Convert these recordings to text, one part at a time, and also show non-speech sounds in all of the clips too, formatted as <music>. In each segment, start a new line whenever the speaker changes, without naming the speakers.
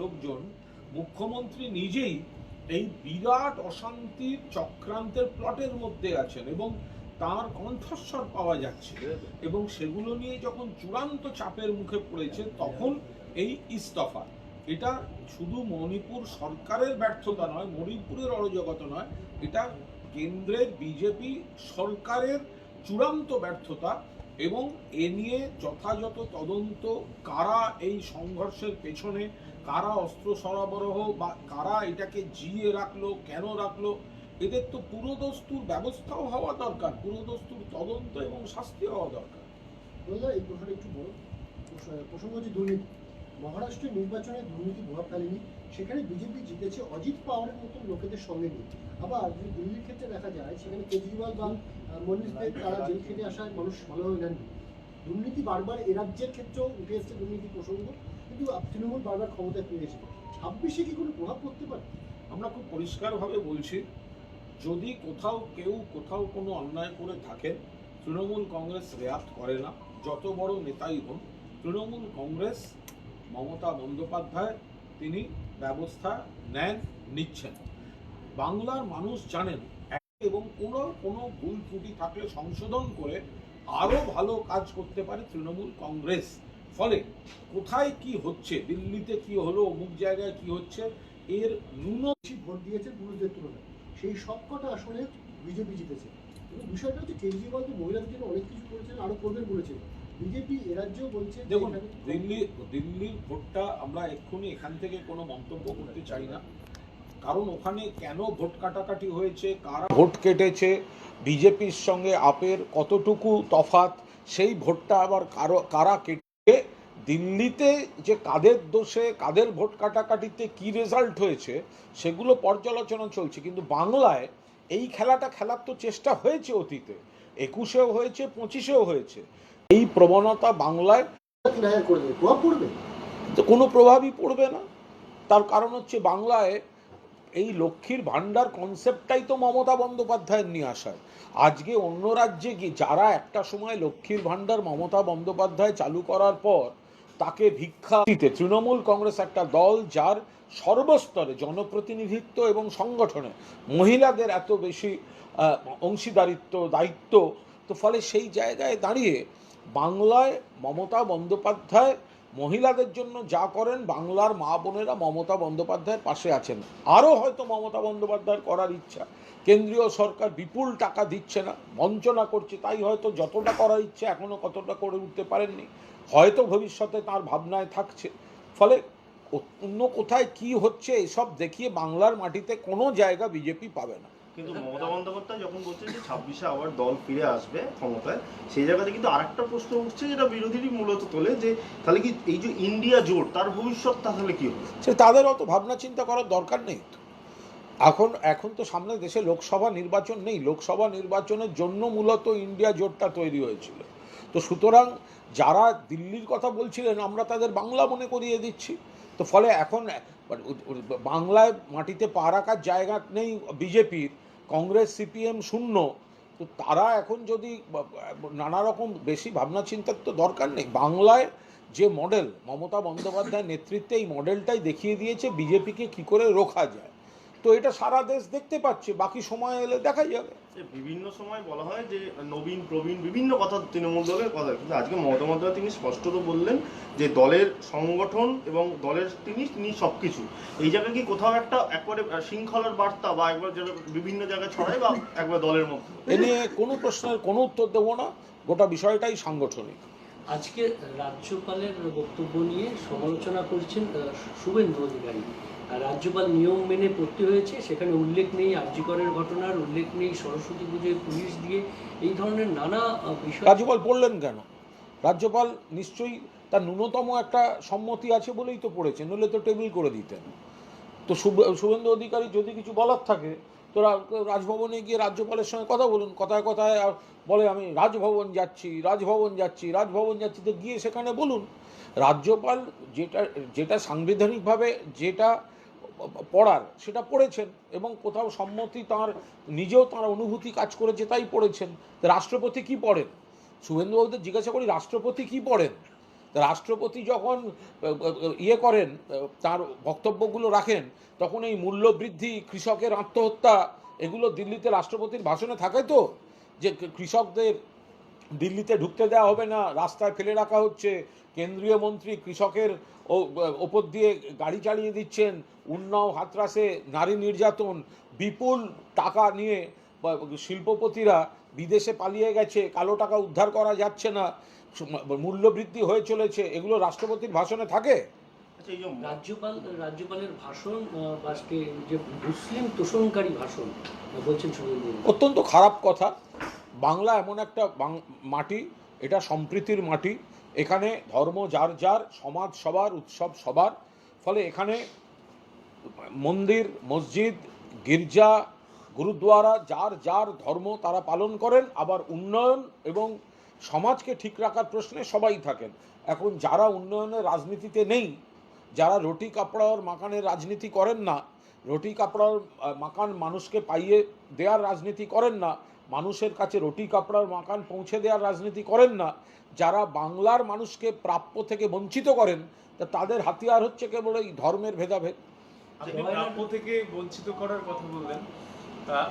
লোকজন মুখ্যমন্ত্রী নিজেই এই বিরাট অশান্তির চক্রান্তের প্লটের মধ্যে আছেন এবং তার কণ্ঠস্বর পাওয়া যাচ্ছে। এবং সেগুলো নিয়ে যখন চূড়ান্ত চাপের মুখে পড়েছে, তখন এই ইস্তফা। এটা শুধু মণিপুর সরকারের ব্যর্থতা নয়, মণিপুরের অরাজকতা নয়, এটা কেন্দ্রের বিজেপি সরকারের চূড়ান্ত ব্যর্থতা। এবং এ নিয়ে যথাযথ তদন্ত, কারা এই সংঘর্ষের পেছনে, কারা অস্ত্র সরবরাহ বা কারা এটাকে জিয়ে রাখল, কেন রাখল, এদের তো পুরোদস্তুর ব্যবস্থাও হওয়া দরকার, পুরোদস্তুর তদন্ত এবং শাস্তি হওয়া দরকার।
এই প্রশ্নটা একটু বড় প্রস- প্রসঙ্গ হচ্ছে দুর্নীতি। মহারাষ্ট্রের নির্বাচনে দুর্নীতি প্রভাব ফেলেনি, সেখানে বিজেপি জিতেছে অজিত পাওয়ারের মতন লোকেদের সঙ্গে নিয়ে। আবার যদি দিল্লির ক্ষেত্রে দেখা যায়, সেখানে কেজরিওয়াল বা আহ, তারা জেল খেটে আসায় মানুষ ভালোভাবে নেননি দুর্নীতি বারবার এ রাজ্যের ক্ষেত্রেও উঠে এসছে দুর্নীতি প্রসঙ্গ কিন্তু তৃণমূল বারবার ক্ষমতায় পেয়েছে ছাব্বিশে কি কোনো প্রভাব পড়তে পারে?
আমরা খুব পরিষ্কারভাবে বলছি যদি কোথাও কেউ কোথাও কোনো অন্যায় করে থাকেন তৃণমূল কংগ্রেস রেয়াত করে না। যত বড় নেতাই হন তৃণমূল কংগ্রেস মমতা বন্দ্যোপাধ্যায় তিনি ব্যবস্থা নেন নিচ্ছেন। বাংলার মানুষ জানেন এবং কোনো কোনো ভুল ত্রুটি থাকলে সংশোধন করে আরও ভালো কাজ করতে পারে তৃণমূল কংগ্রেস। ফলে কোথায় কি হচ্ছে দিল্লিতে কি হলো অমুক জায়গায় কি হচ্ছে এর ন্যূন
বেশি ভোট দিয়েছে পুরুষদের তুলনায়। সেই সবকটা আসলে বিজেপি জিতেছে। এবং বিষয়টা হচ্ছে কেজরিওয়াল তো মহিলাদের জন্য অনেক কিছু করেছেন আরও করবেন বলেছেন বিজেপি এ রাজ্যেও বলছে
দেখুন দিল্লি দিল্লির ভোটটা আমরা এক্ষুনি এখান থেকে কোনো মন্তব্য করতে চাই না। কারণ ওখানে কেন ভোট কাটাকাটি হয়েছে কারা ভোট কেটেছে বিজেপির সঙ্গে আপের কতটুকু তফাত সেই ভোটটা আবার কারও কারা কেটে দিল্লিতে যে কাদের দোষে কাদের ভোট কাটাকাটিতে কি রেজাল্ট হয়েছে সেগুলো পর্যালোচনা চলছে। কিন্তু বাংলায় এই খেলাটা খেলার তো চেষ্টা হয়েছে অতীতে। একুশেও হয়েছে পঁচিশেও হয়েছে। এই প্রবণতা বাংলায় কোনো প্রভাবই পড়বে না। তার কারণ হচ্ছে বাংলায় এই লক্ষ্মীর ভাণ্ডার কনসেপ্টটাই তো মমতা বন্দ্যোপাধ্যায়ের নিয়ে আসার। আজকে অন্য রাজ্যে গিয়ে যারা একটা সময় লক্ষ্মীর ভাণ্ডার মমতা বন্দ্যোপাধ্যায় চালু করার পর তাকে ভিক্ষা দিতে তৃণমূল কংগ্রেস একটা দল যার সর্বস্তরে জনপ্রতিনিধিত্ব এবং সংগঠনে মহিলাদের এত বেশি অংশীদারিত্ব, দায়িত্ব, তো ফলে সেই জায়গায় দাঁড়িয়ে বাংলায় মমতা বন্দ্যোপাধ্যায় মহিলাদের জন্য যা করেন, বাংলার মা বোনেরা মমতা বন্দ্যোপাধ্যায়ের পাশে আছেন। আরও হয়তো মমতা বন্দ্যোপাধ্যায়ের করার ইচ্ছা। কেন্দ্রীয় সরকার বিপুল টাকা দিচ্ছে না, বঞ্চনা করছে, তাই হয়তো যতটা করার ইচ্ছে এখনও কতটা করে উঠতে পারেননি। হয়তো ভবিষ্যতে তার ভাবনায় থাকছে। ফলে অন্য কোথায় কি হচ্ছে, এসব দেখিয়ে বাংলার মাটিতে কোনো জায়গা বিজেপি পাবে না।
কিন্তু মমতা বন্দ্যোপাধ্যায় যখন বলছে যে ছাব্বিশে আবার দল ফিরে আসবে ক্ষমতায়, সেই জায়গাতে কিন্তু আরেকটা প্রশ্ন উঠছে যেটা বিরোধীরই মূলত তোলে, যে তাহলে কি এই যে ইন্ডিয়া জোট, তার ভবিষ্যৎ তাহলে কি হবে?
সে তাদের অত ভাবনা চিন্তা করার দরকার নেই এখন এখন তো সামনে দেশে লোকসভা নির্বাচন নেই, লোকসভা নির্বাচনের জন্য মূলত ইন্ডিয়া জোটটা তৈরি হয়েছিল। তো সুতরাং যারা দিল্লির কথা বলছিলেন, আমরা তাদের বাংলা মনে করিয়ে দিচ্ছি। তো ফলে এখন বাংলায় মাটিতে পা রাখার জায়গা নেই বিজেপির কংগ্রেস, সিপিএম শূন্য, তো তারা এখন যদি নানা রকম বেশি ভাবনা চিন্তার তো দরকার নেই। বাংলায় যে মডেল, মমতা বন্দ্যোপাধ্যায়ের নেতৃত্বে এই মডেলটাই দেখিয়ে দিয়েছে, বিজেপিকে কি করে রোখা যায়। তো এটা সারা দেশ দেখতে পাচ্ছে বাকি সময় এলে দেখা যাবে।
যে বিভিন্ন সময় বলা হয় যে নবীন প্রবীণ বিভিন্ন কথা তৃণমূল দলের কথা। কিন্তু আজকে মমতা বন্দ্যোপাধ্যায় তিনি স্পষ্টত বললেন যে দলের সংগঠন এবং দলের তিনি তিনি সব কিছু এই জায়গায় কি কোথাও একটা একবারে শৃঙ্খলার বার্তা বা একবার যেটা বিভিন্ন জায়গায় ছড়ায় বা একবার দলের মধ্যে?
এ নিয়ে কোনো প্রশ্নের কোনো উত্তর দেবো না গোটা বিষয়টাই সাংগঠনিক।
আজকে রাজ্যপালের বক্তব্য নিয়ে সমালোচনা করছেন শুভেন্দু অধিকারী। রাজ্যপাল নিয়ম মেনে পড়তে হয়েছে। সেখানে উল্লেখ নেই আর্যিকরের ঘটনার, উল্লেখ নেই সরস্বতী পুজোয় পুলিশ দিয়ে। এই ধরনের নানা বিষয়
রাজ্যপাল পড়লেন কেন? রাজ্যপাল নিশ্চয়ই তার ন্যূনতম একটা সম্মতি আছে বলেই তো পড়েছে, নইলে তো টেবিল করে দিতেন। তো শুভ- শুভেন্দু অধিকারী যদি কিছু বলার থাকে, তো রাজভবনে গিয়ে রাজ্যপালের সঙ্গে কথা বলুন। কথায় কথায় বলে, আমি রাজভবন যাচ্ছি রাজভবন যাচ্ছি রাজভবন যাচ্ছি। তো গিয়ে সেখানে বলুন, রাজ্যপাল যেটা যেটা সাংবিধানিকভাবে যেটা পড়ার, সেটা পড়েছেন এবং কোথাও সম্মতি তার, নিজেও তার অনুভূতি কাজ করেছে তাই পড়েছেন। রাষ্ট্রপতি কি পড়েন? শুভেন্দুবাবুদের জিজ্ঞাসা করি, রাষ্ট্রপতি কি পড়েন? রাষ্ট্রপতি যখন ইয়ে করেন তার বক্তব্যগুলো রাখেন, তখন এই মূল্যবৃদ্ধি, কৃষকের আত্মহত্যা, এগুলো দিল্লিতে রাষ্ট্রপতির ভাষণে থাকে তো? যে কৃষকদের দিল্লিতে ঢুকতে দেওয়া হবে না, রাস্তায় ফেলে রাখা হচ্ছে, কেন্দ্রীয় মন্ত্রী কৃষকের ও- ওপর দিয়ে গাড়ি চালিয়ে দিচ্ছেন উন্নাও হাতরাসে নারী নির্যাতন বিপুল টাকা নিয়ে শিল্পপতিরা বিদেশে পালিয়ে গেছে কালো টাকা উদ্ধার করা যাচ্ছে না মূল্যবৃদ্ধি হয়ে চলেছে এগুলো রাষ্ট্রপতির ভাষণে থাকে?
আচ্ছা
রাজ্যপাল রাজ্যপালের ভাষণ যে মুসলিম তোষণকারী ভাষণ বলছেন
অত্যন্ত খারাপ কথা। বাংলা এমন একটা বাং- মাটি এটা সম্প্রীতির মাটি এখানে ধর্ম যার যার, সমাজ সবার, উৎসব সবার। ফলে এখানে মন্দির, মসজিদ, গির্জা গুরুদ্বারা যার যার ধর্ম তারা পালন করেন। আবার উন্নয়ন এবং সমাজকে ঠিক রাখার প্রশ্নে সবাই থাকেন। এখন যারা উন্নয়নের রাজনীতিতে নেই, যারা রুটি কাপড়ার মাকানের রাজনীতি করেন না, রুটি কাপড়ার মাকান মানুষকে পাইয়ে দেওয়ার রাজনীতি করেন না মানুষের কাছে রুটি কাপড়ার মাকান পৌঁছে দেওয়ার রাজনীতি করেন না। যারা বাংলার মানুষকে প্রাপ্য থেকে বঞ্চিত করেন তা তাদের হাতিয়ার হচ্ছে কেবল এই ধর্মের ভেদাভেদ।
প্রাপ্য থেকে বঞ্চিত করার কথা বললেন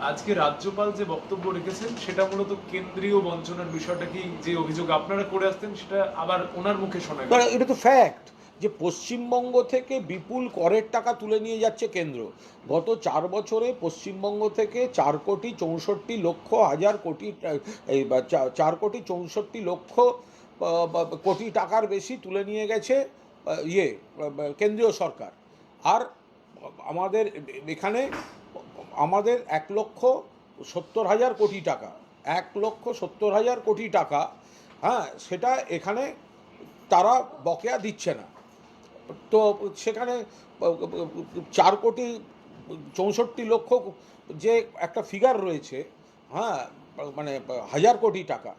আজকে রাজ্যপাল যে বক্তব্য রেখেছেন সেটা মূলত কেন্দ্রীয় বঞ্চনার বিষয়টা কি যে অভিযোগ আপনারা করে আসতেন সেটা আবার ওনার মুখে শোনা গেল?
এটা তো ফ্যাক্ট যে পশ্চিমবঙ্গ থেকে বিপুল করের টাকা তুলে নিয়ে যাচ্ছে কেন্দ্র। গত চার বছরে পশ্চিমবঙ্গ থেকে চার কোটি চৌষট্টি লক্ষ হাজার কোটি এই চার কোটি চৌষট্টি লক্ষ কোটি টাকার বেশি তুলে নিয়ে গেছে ইয়ে কেন্দ্রীয় সরকার। আর আমাদের এখানে আমাদের এক লক্ষ সত্তর হাজার কোটি টাকা, এক লক্ষ সত্তর হাজার কোটি টাকা হ্যাঁ সেটা এখানে তারা বকেয়া দিচ্ছে না। তো সেখানে চার কোটি চৌষট্টি লক্ষ যে একটা ফিগার রয়েছে হ্যাঁ মানে হাজার কোটি টাকা,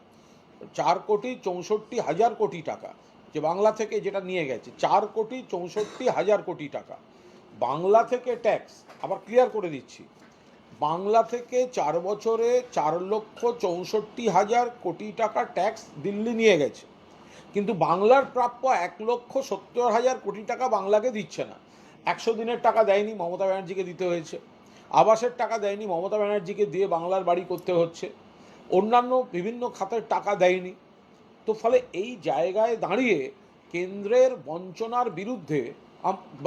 চার কোটি চৌষট্টি হাজার কোটি টাকা, যে বাংলা থেকে যেটা নিয়ে গেছে, চার কোটি চৌষট্টি হাজার কোটি টাকা। বাংলা থেকে ট্যাক্স আবার ক্লিয়ার করে দিচ্ছি, বাংলা থেকে চার বছরে চার লক্ষ চৌষট্টি হাজার কোটি টাকা ট্যাক্স দিল্লি নিয়ে গেছে। কিন্তু বাংলার প্রাপ্য এক লক্ষ সত্তর হাজার কোটি টাকা বাংলাকে দিচ্ছে না। একশো দিনের টাকা দেয়নি মমতা ব্যানার্জিকে দিতে হয়েছে। আবাসের টাকা দেয়নি মমতা ব্যানার্জিকে দিয়ে বাংলার বাড়ি করতে হচ্ছে। অন্যান্য বিভিন্ন খাতের টাকা দেয়নি। তো ফলে এই জায়গায় দাঁড়িয়ে কেন্দ্রের বঞ্চনার বিরুদ্ধে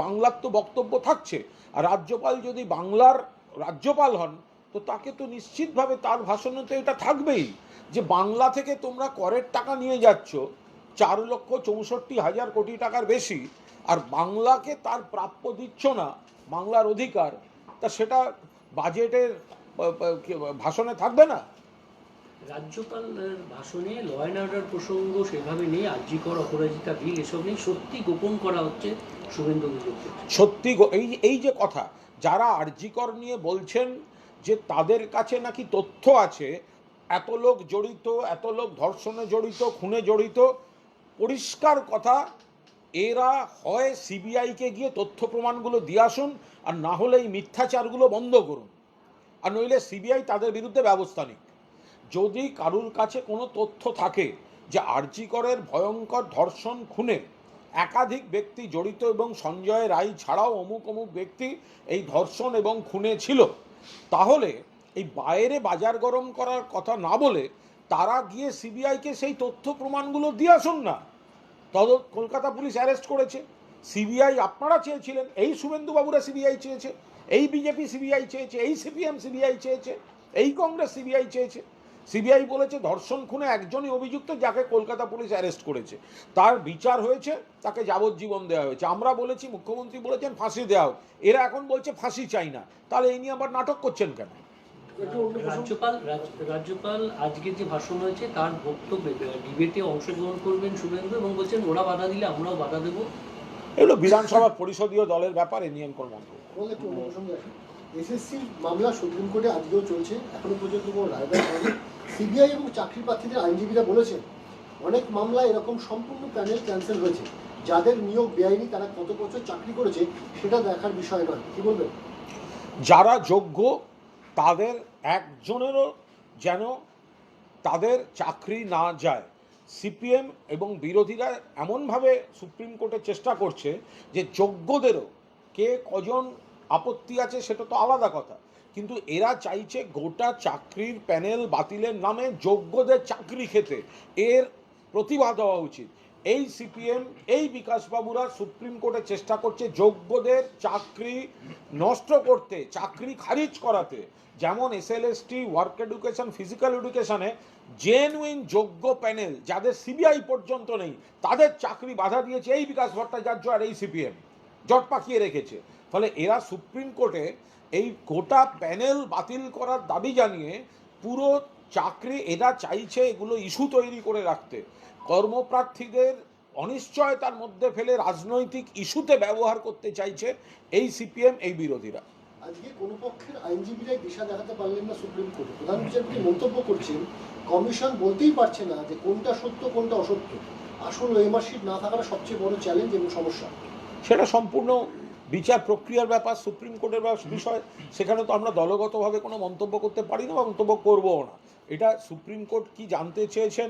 বাংলার তো বক্তব্য থাকছে। আর রাজ্যপাল যদি বাংলার রাজ্যপাল হন, তো তাকে তো নিশ্চিতভাবে তার ভাষণে তো এটা থাকবেই। যে বাংলা থেকে তোমরা করের টাকা নিয়ে যাচ্ছ চার লক্ষ চৌষট্টি হাজার কোটি টাকার বেশি আর বাংলাকে তার প্রাপ্য দিচ্ছ না বাংলার অধিকার তা সেটা বাজেটের ভাষণে থাকবে না?
রাজ্যপালের ভাষণে ল অ্যান্ড অর্ডার প্রসঙ্গ সেভাবে নেই আর্যিকর অপরাজিতা বিল এসব নেই সত্যি গোপন করা হচ্ছে শুভেন্দু
সত্যি এই এই যে কথা যারা আরজিকর নিয়ে বলছেন যে তাদের কাছে নাকি তথ্য আছে এত লোক জড়িত এত লোক ধর্ষণে জড়িত খুনে জড়িত পরিষ্কার কথা, এরা হয় সিবিআইকে গিয়ে তথ্য প্রমাণগুলো দিয়ে আসুন আর না হলে এই মিথ্যাচারগুলো বন্ধ করুন। আর নইলে সিবিআই তাদের বিরুদ্ধে ব্যবস্থা নিক। যদি কারুর কাছে কোনো তথ্য থাকে যে আরজিকরের ভয়ঙ্কর ধর্ষণ খুনে একাধিক ব্যক্তি জড়িত এবং সঞ্জয় রায় ছাড়াও অমুক অমুক ব্যক্তি এই ধর্ষণ এবং খুনে ছিল, তাহলে এই বাইরে বাজার গরম করার কথা না বলে তারা গিয়ে সিবিআইকে সেই তথ্য প্রমাণগুলো দিয়ে আসুন না। তদ, কলকাতা পুলিশ অ্যারেস্ট করেছে। সিবিআই আপনারা চেয়েছিলেন, এই শুভেন্দুবাবুরা সিবিআই চেয়েছে, এই বিজেপি সিবিআই চেয়েছে, এই সিপিএম সিবিআই চেয়েছে, এই কংগ্রেস সিবিআই চেয়েছে। সিবিআই বলেছে, ধর্ষণ খুনে একজনই অভিযুক্ত যাকে কলকাতা পুলিশ অ্যারেস্ট করেছে। তার বিচার হয়েছে, তাকে যাবজ্জীবন দেওয়া হয়েছে। আমরা বলেছি, মুখ্যমন্ত্রী বলেছেন, ফাঁসি দেওয়া হোক। এরা এখন বলছে, ফাঁসি চাই না। তাহলে এই নিয়ে আবার নাটক করছেন কেন?
রাজ্যপাল রাজ- রাজ্যপাল আজকে যে ভাষণ হয়েছে তার বক্তব্যে ডিবেটে অংশগ্রহণ করবেন শুভেন্দু এবং বলছেন ওরা বাধা দিলে আমরাও বাধা দেবো।
এগুলো বিধানসভার পরিষদীয় দলের ব্যাপারে এ নিয়ে কোন মন্তব্য
এসএসসি মামলা সুপ্রিম কোর্টে আজকেও চলছে। এখনও পর্যন্ত কোনো রায় হয়নি। সিবিআই এবং চাকরি প্রার্থীদের আইনজীবীরা বলেছেন অনেক মামলা এরকম সম্পূর্ণ প্যানেল ক্যান্সেল হয়েছে। যাদের নিয়োগ বেআইনি তারা কত বছর চাকরি করেছে সেটা দেখার বিষয় নয়। কি বলবেন?
যারা যোগ্য তাদের একজনেরও যেন তাদের চাকরি না যায়। সিপিএম এবং বিরোধীরা এমনভাবে সুপ্রিম কোর্টে চেষ্টা করছে যে যোগ্যদেরও কে কজন আপত্তি আছে সেটা তো আলাদা কথা। কিন্তু এরা চাইছে গোটা চাকরির প্যানেল বাতিলের নামে যোগ্যদের চাকরি খেতে। এর প্রতিবাদ হওয়া উচিত। এই সিপিএম, এই বিকাশবাবুরা সুপ্রিম কোর্টে চেষ্টা করছে যোগ্যদের চাকরি নষ্ট করতে, চাকরি খারিজ করাতে। যেমন এসএলএসটি, ওয়ার্ক এডুকেশন, ফিজিক্যাল এডুকেশনে জেনুইন যোগ্য প্যানেল, যাদের সিবিআই পর্যন্ত নেই, তাদের চাকরি বাধা দিয়েছে এই বিকাশ ভট্টাচার্য আর এই সিপিএম। জট পাকিয়ে রেখেছে। ফলে এরা সুপ্রিম কোর্টে এই গোটা প্যানেল বাতিল করার দাবি জানিয়ে পুরো চাকরি এরা চাইছে এগুলো ইস্যু তৈরি করে রাখতে। কর্মপ্রার্থীদের অনিশ্চয়তার মধ্যে ফেলে রাজনৈতিক ইস্যুতে ব্যবহার করতে চাইছে এই সিপিএম এই বিরোধীরা।
আজকে কোনো পক্ষের আইনজীবীরাই দিশা দেখাতে পারলেন না সুপ্রিম কোর্টে। প্রধান বিচারপতি মন্তব্য করছেন কমিশন বলতেই পারছে না যে কোনটা সত্য কোনটা অসত্য। আসল এমার্কশিট না থাকাটা সবচেয়ে বড় চ্যালেঞ্জ এবং সমস্যা।
সেটা সম্পূর্ণ বিচার প্রক্রিয়ার ব্যাপার সুপ্রিম কোর্টের বিষয়। সেখানে তো আমরা দলগতভাবে কোনো মন্তব্য করতে পারি না বা মন্তব্য করবও না। এটা সুপ্রিম কোর্ট কি জানতে চেয়েছেন?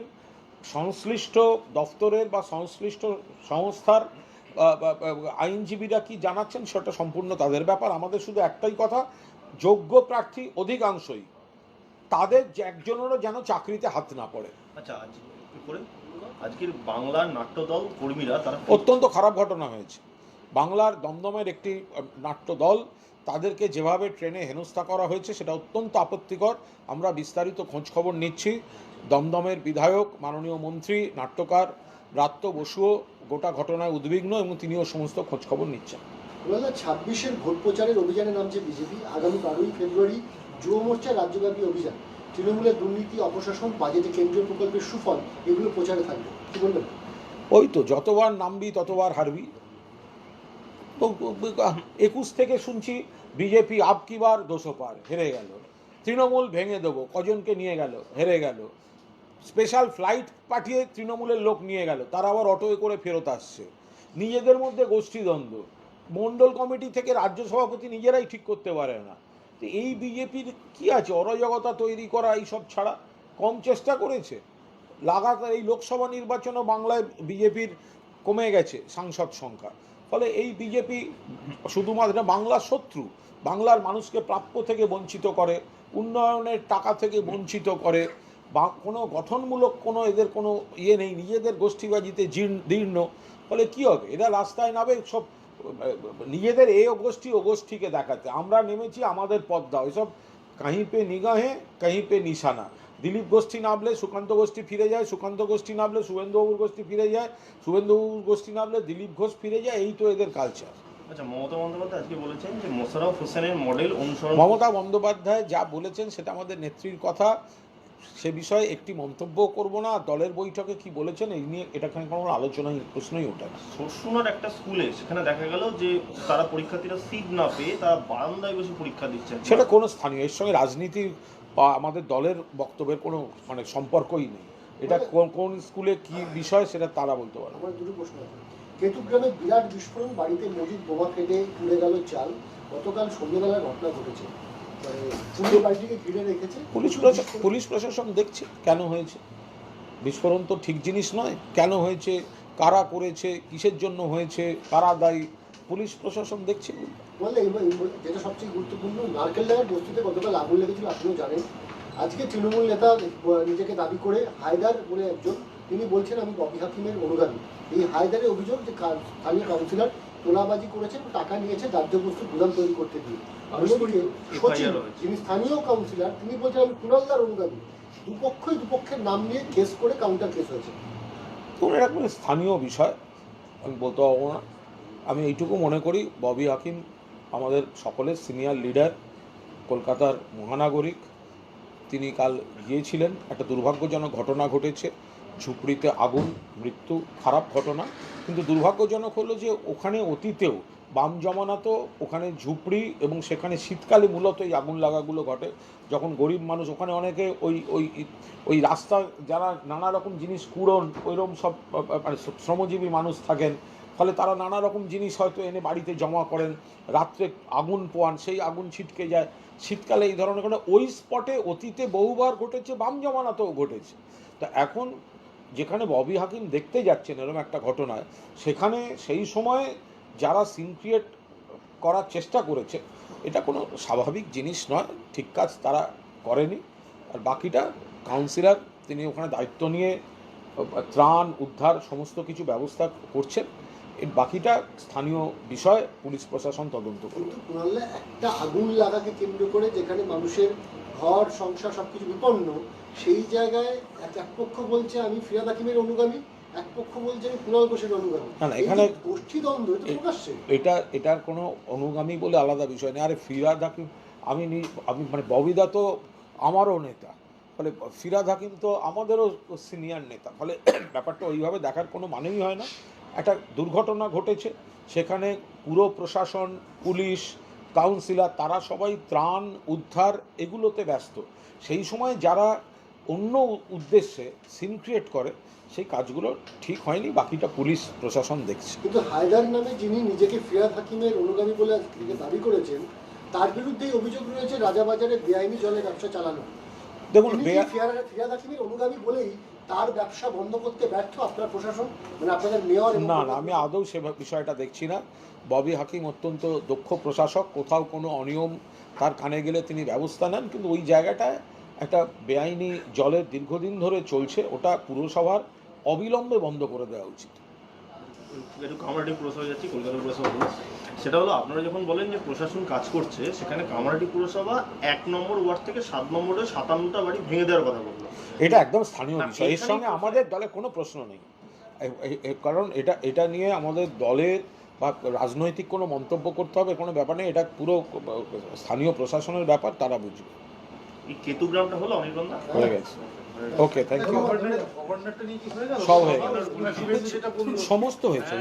সংশ্লিষ্ট দফতরের বা সংশ্লিষ্ট সংস্থার আইনজীবীরা কি জানাচ্ছেন? সেটা সম্পূর্ণ তাদের ব্যাপার। আমাদের শুধু একটাই কথা যোগ্য প্রার্থী অধিকাংশই তাদের যে একজনেরও যেন চাকরিতে হাত না পড়ে।
আচ্ছা আজকের বাংলার নাট্যদল কর্মীরা তারা
অত্যন্ত খারাপ ঘটনা হয়েছে। বাংলার দমদমের একটি নাট্যদল তাদেরকে যেভাবে ট্রেনে হেনস্থা করা হয়েছে সেটা অত্যন্ত আপত্তিকর। আমরা বিস্তারিত খোঁজখবর নিচ্ছি। দমদমের বিধায়ক মাননীয় মন্ত্রী নাট্যকার ব্রাত্য বসুও গোটা ঘটনায় উদ্বিগ্ন এবং তিনিও সমস্ত খোঁজখবর নিচ্ছেন।
দু হাজার ছাব্বিশের ভোট প্রচারের অভিযানে নামছে বিজেপি আগামী বারোই ফেব্রুয়ারি যুব মোর্চার রাজ্যব্যাপী অভিযান। তৃণমূলের দুর্নীতি অপশাসন বাজেটে কেন্দ্রীয় প্রকল্পের সুফল এগুলো প্রচারে থাকবে। কি বলবেন?
ওই তো যতবার নামবি ততবার হারবি। তো একুশ থেকে শুনছি বিজেপি আপ কি বার দোষো পার হেরে গেল। তৃণমূল ভেঙে দেবো কজনকে নিয়ে গেল হেরে গেল। স্পেশাল ফ্লাইট পাঠিয়ে তৃণমূলের লোক নিয়ে গেল। তারা আবার অটোয় করে ফেরত আসছে। নিজেদের মধ্যে গোষ্ঠীদ্বন্দ্ব মণ্ডল কমিটি থেকে রাজ্য সভাপতি নিজেরাই ঠিক করতে পারে না। তো এই বিজেপির কি আছে? অরাজকতা তৈরি করা এইসব ছাড়া কম চেষ্টা করেছে? লাগাতার এই লোকসভা নির্বাচনও বাংলায় বিজেপির কমে গেছে সাংসদ সংখ্যা। ফলে এই বিজেপি শুধুমাত্র বাংলার শত্রু, বাংলার মানুষকে প্রাপ্য থেকে বঞ্চিত করে, উন্নয়নের টাকা থেকে বঞ্চিত করে বা কোনো গঠনমূলক কোনো এদের কোনো ইয়ে নেই নিজেদের গোষ্ঠীবাজিতে জীর্ণ দীর্ণ ফলে কী হবে? এরা রাস্তায় নামে সব নিজেদের এ গোষ্ঠী ও গোষ্ঠীকে দেখাতে। আমরা নেমেছি আমাদের পদ্মা ওইসব কাहीं পে নিগাহে কাहीं পে নিশানা। দিলীপ গোষ্ঠী নামলে সুকান্ত গোষ্ঠী ফিরে যায় সুকান্ত গোষ্ঠী নামলে শুভেন্দুবাবুর গোষ্ঠী ফিরে যায় শুভেন্দুবাবুর গোষ্ঠী নামলে দিলীপ ঘোষ ফিরে যায় এই তো এদের কালচার
আচ্ছা মমতা বন্দ্যোপাধ্যায় আজকে বলেছেন যে মোশাররফ হোসেনের মডেল অনুসরণ
মমতা বন্দ্যোপাধ্যায় যা বলেছেন সেটা আমাদের নেত্রীর কথা। সে বিষয়ে একটি মন্তব্য করব না। দলের বৈঠকে কি বলেছেন এই নিয়ে এটাখানে কোনো আলোচনাই প্রশ্নই ওঠে না।
সরসুনার একটা স্কুলে সেখানে দেখা গেল যে তারা পরীক্ষার্থীরা সিট না পেয়ে তারা বারান্দায় বসে পরীক্ষা দিচ্ছেন।
সেটা কোনো স্থানীয় এর সঙ্গে রাজনীতি বা আমাদের দলের বক্তব্যের কোনো মানে সম্পর্কই নেই। এটা কোন কোন স্কুলে কি বিষয় সেটা তারা বলতে পারে
আমার দুটো প্রশ্ন আছে। কেতুগ্রামে বিরাট বিস্ফোরণ বাড়িতে মজুদ বোমা ফেটে পুড়ে গেল চাল। গতকাল সন্ধ্যেবেলায় ঘটনা ঘটেছে। মানে
পুলিশ প্রশাসন পুলিশ প্রশাসন দেখছে কেন হয়েছে। বিস্ফোরণ তো ঠিক জিনিস নয় কেন হয়েছে কারা করেছে কিসের জন্য হয়েছে কারা দায়ী পুলিশ প্রশাসন দেখছে।
যেটা সবচেয়ে গুরুত্বপূর্ণ নারকেল ডাঙ্গার বস্তিতে গতকাল আগুন লেগেছিল আপনিও জানেন। আজকে তৃণমূল নেতা নিজেকে দাবি করে হায়দার বলে একজন তিনি বলছেন আমি ববি হাকিমের অনুগামী। এই হায়দারের অভিযোগ যে স্থানীয় কাউন্সিলর তোলাবাজি করেছে টাকা নিয়েছে দাহ্য বস্তু গুদাম তৈরি করতে দিয়ে
হয়েছে।
যিনি স্থানীয় কাউন্সিলর তিনি বলছেন আমি কুণালদার অনুগামী। দুপক্ষই দুপক্ষের নাম নিয়ে কেস করে কাউন্টার কেস হয়েছে।
কোনো এরকম স্থানীয় বিষয় আমি বলতে পারব না। আমি এইটুকু মনে করি ববি হাকিম আমাদের সকলের সিনিয়র লিডার কলকাতার মহানাগরিক। তিনি কাল গিয়েছিলেন একটা দুর্ভাগ্যজনক ঘটনা ঘটেছে। ঝুপড়িতে আগুন মৃত্যু খারাপ ঘটনা। কিন্তু দুর্ভাগ্যজনক হলো যে ওখানে অতীতেও বাম জমানা তো ওখানে ঝুপড়ি এবং সেখানে শীতকালে মূলত এই আগুন লাগাগুলো ঘটে। যখন গরিব মানুষ ওখানে অনেকে ওই ওই ওই রাস্তা যারা নানা রকম জিনিস কুড়ন ওইরকম সব মানে শ্রমজীবী মানুষ থাকেন, ফলে তারা নানা রকম জিনিস হয়তো এনে বাড়িতে জমা করেন, রাত্রে আগুন পোয়ান, সেই আগুন ছিটকে যায়। শীতকালে এই ধরনের কোনো ওই স্পটে অতীতে বহুবার ঘটেছে, বাম জমানাতেও ঘটেছে। তা এখন যেখানে ববি হাকিম দেখতে যাচ্ছেন এরকম একটা ঘটনায়, সেখানে সেই সময় যারা সিন ক্রিয়েট করার চেষ্টা করেছে, এটা কোনো স্বাভাবিক জিনিস নয়, ঠিক কাজ তারা করেনি। আর বাকিটা কাউন্সিলর তিনি ওখানে দায়িত্ব নিয়ে, ত্রাণ, উদ্ধার সমস্ত কিছু ব্যবস্থা করছেন। এর বাকিটা স্থানীয় বিষয়, পুলিশ প্রশাসন তদন্ত করবে।
একটা আগুন লাগাকে কেন্দ্র করে যেখানে মানুষের ঘর, সংসার সবকিছু বিপন্ন সেই জায়গায় এক এক পক্ষ বলছে আমি ফিরাদ হাকিমের অনুগামী এক পক্ষ বলছে আমি কুণাল ঘোষের অনুগামী।
না, না, এখানে-
গোষ্ঠী দ্বন্দ্ব এটা প্রকাশ্যে।
এটা এটার কোনো অনুগামী বলে আলাদা বিষয় নেই। আরে ফিরাদ হাকিম আমি আমি মানে ববিদা তো আমারও নেতা। ফলে ফিরাদ হাকিম তো আমাদেরও সিনিয়র নেতা। ফলে <clears throat> ব্যাপারটা ওইভাবে দেখার কোনো মানেই হয় না। একটা দুর্ঘটনা ঘটেছে সেখানে পুরো প্রশাসন পুলিশ কাউন্সিলর তারা সবাই ত্রাণ উদ্ধার এগুলোতে ব্যস্ত। সেই সময় যারা অন্য উদ্দেশ্যে সিন ক্রিয়েট করে সেই কাজগুলো ঠিক হয়নি বাকিটা পুলিশ প্রশাসন দেখছে।
কিন্তু হায়দার নামে যিনি নিজেকে ফিরাদ হাকিমের অনুগামী বলে দাবি করেছেন তার বিরুদ্ধেই অভিযোগ রয়েছে রাজাবাজারে বেআইনি জলে ব্যবসা চালানো।
দেখুন
ফিরাদ হাকিমের অনুগামী বলেই তার ব্যবসা বন্ধ করতে ব্যর্থ আপনার প্রশাসন? মানে আপনাদের মেয়র
না না আমি আদৌ সে বিষয়টা দেখছি না। ববি হাকিম অত্যন্ত দক্ষ প্রশাসক কোথাও কোনো অনিয়ম তার কানে গেলে তিনি ব্যবস্থা নেন কিন্তু ওই জায়গাটায় একটা বেআইনি জলের দীর্ঘদিন ধরে চলছে ওটা পুরসভার অবিলম্বে বন্ধ করে দেওয়া উচিত।
একটু কামারহাটি পুরসভা যাচ্ছি কলকাতা পুরসভা সেটা হলো আপনারা যখন বলেন যে প্রশাসন কাজ করছে সেখানে কামারহাটি পুরসভা এক নম্বর ওয়ার্ড থেকে সাত নম্বরে সাতান্নটা বাড়ি ভেঙে দেওয়ার কথা বলল।
এটা একদম স্থানীয় বিষয়। এর সঙ্গে আমাদের দলে কোনো প্রশ্ন নেই। কারণ এটা এটা নিয়ে আমাদের দলের বা রাজনৈতিক কোনো মন্তব্য করতে হবে কোনো ব্যাপার নেই। এটা পুরো স্থানীয় প্রশাসনের ব্যাপার তারা বুঝবে।
এই কেতুগ্রামটা হলো অনির্বাণ
হয়ে গেছে। ওকে থ্যাংক ইউ
গভর্নরটা নিয়ে কি হয়ে গেল
সব হয়ে গেল সমস্ত হয়েছে?